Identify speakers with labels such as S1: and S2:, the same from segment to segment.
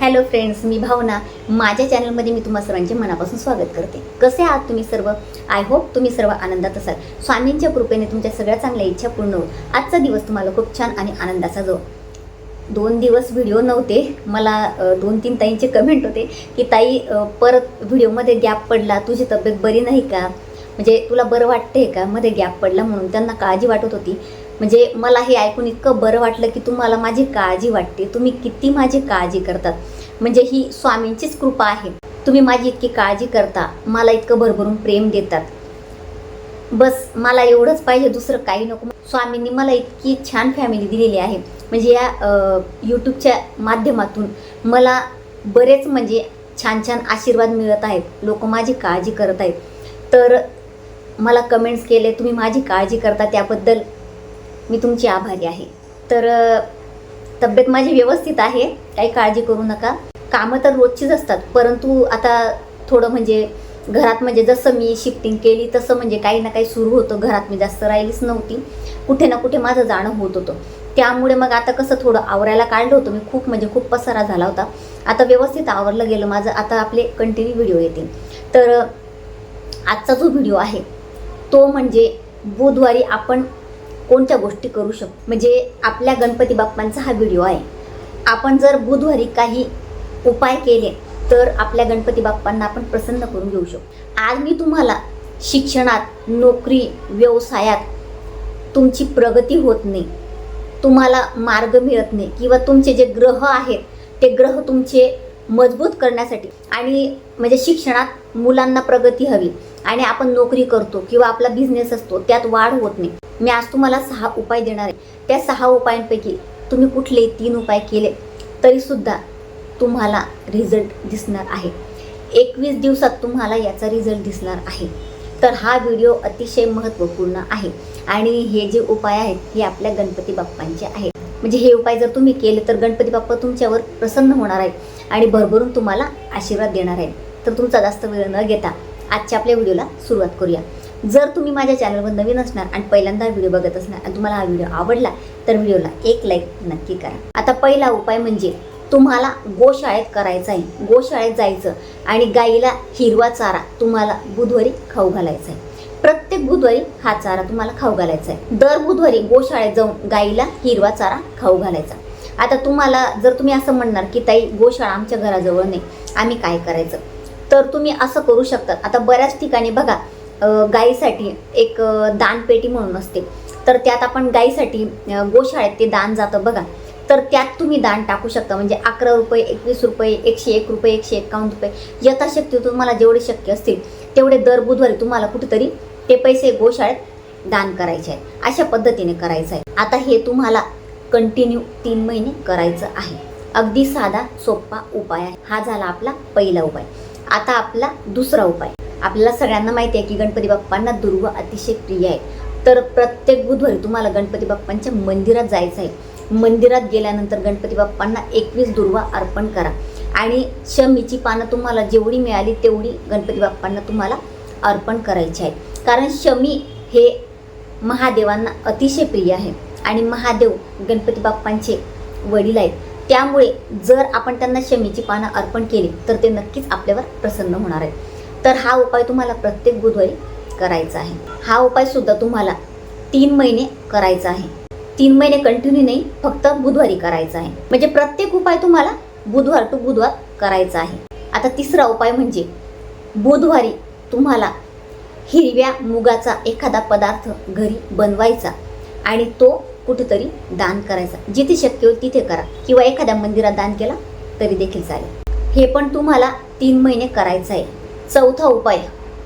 S1: Hello friends मी भावना. माझ्या चॅनलमध्ये मी तुम्हा सर्वांचे मनापासून स्वागत करते. कसे आहात तुम्ही सर्व? आय होप तुम्ही सर्व आनंदात असाल. स्वामींच्या कृपेने तुमच्या सगळ्या चांगल्या इच्छा पूर्ण होत आजचा दिवस तुम्हाला खूप छान आणि आनंदाचा जो दोन दिवस व्हिडिओ नव्हते मला दोन तीन ताईंचे कमेंट होते की ताई परत व्हिडिओमध्ये गॅप पडला. तुझी तब्येत बरी नाही का? म्हणजे तुला बरं वाटते का? मध्ये गॅप पडला म्हणून. त्यांना काळजी वाटत होती. म्हणजे मला हे ऐकून इतकं बरं वाटलं की तुम्हाला माझी काळजी वाटते. तुम्ही किती माझी काळजी करतात. म्हणजे ही स्वामींचीच कृपा आहे. तुम्ही माझी इतकी काळजी करता. मला इतकं भरभरून प्रेम देतात. बस मला एवढंच पाहिजे दुसरं काही नको. स्वामींनी मला इतकी छान फॅमिली दिलेली आहे. म्हणजे या यूट्यूबच्या माध्यमातून मला बरेच म्हणजे छान छान आशीर्वाद मिळत आहेत. लोक माझी काळजी करत आहेत. तर मला कमेंट्स केले तुम्ही माझी काळजी करता त्याबद्दल मी तुमची आभारी आहे. तर तब्येत माझी व्यवस्थित आहे. काही काळजी करू नका. कामं तर रोजचीच असतात. परंतु आता थोडं म्हणजे घरात म्हणजे जसं मी शिफ्टिंग केली तसं म्हणजे काही ना काही सुरू होतं. घरात मी जास्त राहिलीच नव्हती. कुठे ना कुठे माझं जाणं होत होतं. त्यामुळे मग आता कसं थोडं आवरायला काढलं होतं. मी खूप म्हणजे खूप पसारा झाला होता. आता व्यवस्थित आवरलं गेलं. माझं आता आपले कंटिन्यू व्हिडिओ येतील. तर आजचा जो व्हिडिओ आहे तो म्हणजे बुधवारी आपण कोणत्या गोष्टी करू शकतो म्हणजे आपल्या गणपती बाप्पांचा हा व्हिडिओ आहे. आपण जर बुधवारी काही उपाय केले तर आपल्या गणपती बाप्पांना आपण प्रसन्न करून घेऊ शकतो. आज मी तुम्हाला शिक्षणात नोकरी व्यवसायात तुमची प्रगती होत नाही तुम्हाला मार्ग मिळत नाही किंवा तुमचे जे ग्रह आहेत ते ग्रह तुमचे मजबूत करण्यासाठी आणि म्हणजे शिक्षणात मुलांना प्रगती हवी. आणि आपण नोकरी करतो किंवा आपला बिझनेस असतो त्यात वाढ होत नाही. मी आज तुम्हाला सहा उपाय देणार आहे. त्या सहा उपायांपैकी तुम्ही कुठले तीन उपाय केले तरीसुद्धा तुम्हाला रिझल्ट दिसणार आहे. एकवीस दिवसात तुम्हाला याचा रिझल्ट दिसणार आहे. तर हा व्हिडिओ अतिशय महत्त्वपूर्ण आहे. आणि हे जे उपाय आहेत हे आपल्या गणपती बाप्पांचे आहेत. म्हणजे हे उपाय जर तुम्ही केले तर गणपती बाप्पा तुमच्यावर प्रसन्न होणार आहेत आणि भरभरून तुम्हाला आशीर्वाद देणार आहेत. तर तुमचा जास्त वेळ न घेता आजच्या आपल्या व्हिडिओला सुरुवात करूया. जर तुम्ही माझ्या चॅनलवर नवीन असणार आणि पहिल्यांदा व्हिडिओ बघत असणार आणि तुम्हाला हा व्हिडिओ आवडला तर व्हिडिओला एक लाईक नक्की करा. आता पहिला उपाय म्हणजे तुम्हाला गोशाळेत करायचा आहे. गोशाळेत जायचं आणि गाईला हिरवा चारा तुम्हाला बुधवारी खाऊ घालायचा आहे. प्रत्येक बुधवारी हा चारा तुम्हाला खाऊ घालायचा आहे. दर बुधवारी गोशाळेत जाऊन गाईला हिरवा चारा खाऊ घालायचा आता तुम्हाला जर तुम्ही असं म्हणणार की ताई गोशाळा आमच्या घराजवळ नाही. आम्ही काय करायचं? तर तुम्ही असं करू शकता आता बऱ्याच ठिकाणी बघा गाईसाठी एक दानपेटी म्हणून असते. तर त्यात आपण गाईसाठी गोशाळेत ते दान जातं बघा. तर त्यात तुम्ही दान टाकू शकता. म्हणजे अकरा रुपये एकवीस रुपये एकशे एक रुपये एकशे एकावन्न रुपये यथाशक्ती तुम्हाला जेवढे शक्य असतील तेवढे दर बुधवारी तुम्हाला कुठेतरी ते पैसे गोशाळेत दान करायचे आहेत. अशा पद्धतीने करायचं आहे. आता हे तुम्हाला कंटिन्यू तीन महिने करायचं आहे. अगदी साधा सोपा उपाय आहे. हा झाला आपला पहिला उपाय. आता आपला दुसरा उपाय. आपल्याला सगळ्यांना माहिती आहे की गणपती बाप्पांना दुर्वा अतिशय प्रिय आहे. तर प्रत्येक बुधवारी तुम्हाला गणपती बाप्पांच्या मंदिरात जायचं आहे. मंदिरात गेल्यानंतर गणपती बाप्पांना एकवीस दुर्वा अर्पण करा. आणि शमीची पानं तुम्हाला जेवढी मिळाली तेवढी गणपती बाप्पांना तुम्हाला अर्पण करायची आहे. कारण शमी हे महादेवांना अतिशय प्रिय आहे. आणि महादेव गणपती बाप्पांचे वडील आहेत. त्यामुळे जर आपण त्यांना शमीची पानं अर्पण केली तर ते नक्कीच आपल्यावर प्रसन्न होणार आहेत. तर हा उपाय तुम्हाला प्रत्येक बुधवारी करायचा आहे. हा उपाय सुद्धा तुम्हाला तीन महिने करायचा आहे. तीन महिने कंटिन्यू नाही फक्त बुधवारी करायचा आहे. म्हणजे प्रत्येक उपाय तुम्हाला बुधवार टू बुधवार करायचा आहे. आता तिसरा उपाय म्हणजे बुधवारी तुम्हाला हिरव्या मुगाचा एखादा पदार्थ घरी बनवायचा आणि तो कुठेतरी दान करायचा. जिथे शक्य होईल तिथे करा. किंवा एखाद्या मंदिरात दान केला तरी देखील चालेल. हे पण तुम्हाला तीन महिने करायचं आहे. चौथा उपाय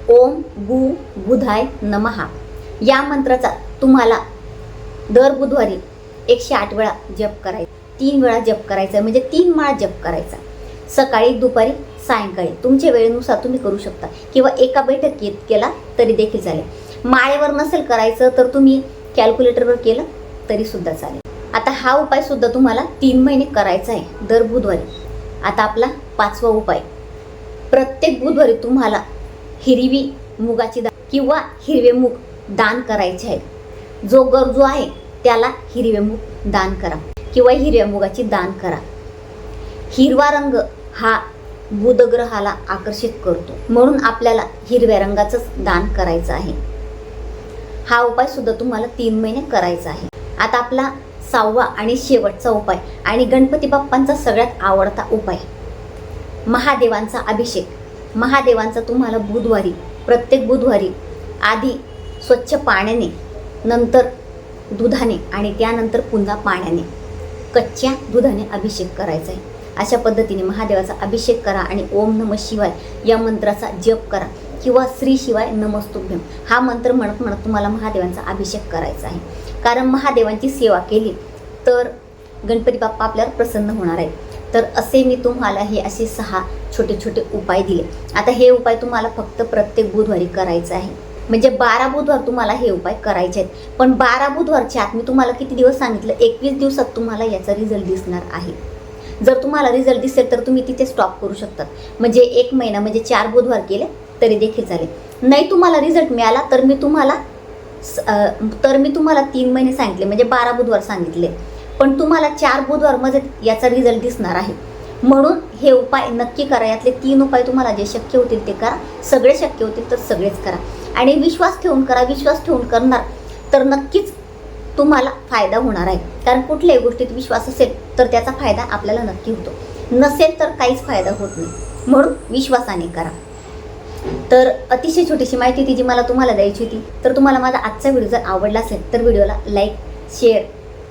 S1: ओम गु बुधाय नमहा या मंत्राचा तुम्हाला दर बुधवारी एकशे आठ वेळा जप करायचा. तीन वेळा जप करायचा म्हणजे तीन माळा जप करायचा. सकाळी दुपारी सायंकाळी. तुमच्या वेळेनुसार तुम्ही करू शकता. किंवा एका बैठकीत केला तरी देखील चालेल. माळेवर नसेल करायचं तर तुम्ही कॅल्क्युलेटरवर केलं तरी सुद्धा चालेल. आता हा उपाय सुद्धा तुम्हाला तीन महिने करायचा आहे दर बुधवारी. आता आपला पाचवा उपाय. प्रत्येक बुधवारी तुम्हाला हिरवी मुगाची डाळ किंवा हिरवे मूग दान करायचे आहेत जो गरजू आहे त्याला हिरवे मूग दान करा किंवा हिरव्या मुगाची दान करा. हिरवा रंग हा बुधग्रहाला आकर्षित करतो. म्हणून आपल्याला हिरव्या रंगाचंच दान करायचं आहे. हा उपाय सुद्धा तुम्हाला तीन महिने करायचा आहे. आता आपला सहावा आणि शेवटचा उपाय आणि गणपती बाप्पांचा सगळ्यात आवडता उपाय. महादेवांचा अभिषेक. महादेवांचा तुम्हाला बुधवारी प्रत्येक बुधवारी आधी स्वच्छ पाण्याने नंतर दुधाने आणि त्यानंतर पुन्हा पाण्याने कच्च्या दुधाने अभिषेक करायचा आहे. अशा पद्धतीने महादेवाचा अभिषेक करा आणि ओम नम शिवाय या मंत्राचा जप करा. किंवा श्री शिवाय नमस्तुभ्यम हा मंत्र म्हणत म्हणत तुम्हाला महादेवांचा अभिषेक करायचा आहे. कारण महादेवांची सेवा केली तर गणपती बाप्पा आपल्यावर प्रसन्न होणार आहे तर असे मी तुम्हाला हे असे सहा छोटे छोटे उपाय दिले. आता हे उपाय तुम्हाला फक्त प्रत्येक बुधवारी करायचं आहे. म्हणजे बारा बुधवार तुम्हाला हे उपाय करायचे आहेत. पण बारा बुधवारच्या आत मी तुम्हाला किती दिवस सांगितलं? एकवीस दिवसात तुम्हाला याचा रिझल्ट दिसणार आहे. जर तुम्हाला रिझल्ट दिसेल तर तुम्ही तिथे स्टॉप करू शकतात. म्हणजे एक महिना म्हणजे चार बुधवार केले तरी देखील चालेल नाही तुम्हाला रिझल्ट मिळाला तर मी तुम्हाला स- तर मी तुम्हाला तीन महिने सांगितले म्हणजे बारा बुधवार सांगितले. पण तुम्हाला चार बुधवारमध्ये याचा रिझल्ट दिसणार आहे. म्हणून हे उपाय नक्की करा. यातले तीन उपाय तुम्हाला जे शक्य होतील ते करा. सगळे शक्य होतील तर सगळेच करा. आणि विश्वास ठेवून करा. विश्वास ठेवून करणार तर नक्कीच तुम्हाला फायदा होणार आहे. कारण कुठल्याही गोष्टीत विश्वास असेल तर त्याचा फायदा आपल्याला नक्की होतो. नसेल तर काहीच फायदा होत नाही. म्हणून विश्वासाने करा. तर अतिशय छोटीशी माहिती ती जी मला तुम्हाला द्यायची होती. तर तुम्हाला माझा आजचा व्हिडिओ जर आवडला असेल तर व्हिडिओला लाईक शेअर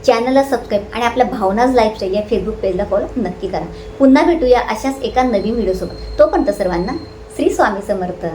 S1: चॅनलला सबस्क्राईब आणि आपल्या भावनाज लाईफस्टाईल या फेसबुक पेजला फॉलो नक्की करा. पुन्हा भेटूया अशाच एका नवीन व्हिडिओसोबत. तोपर्यंत सर्वांना श्री स्वामी समर्थ.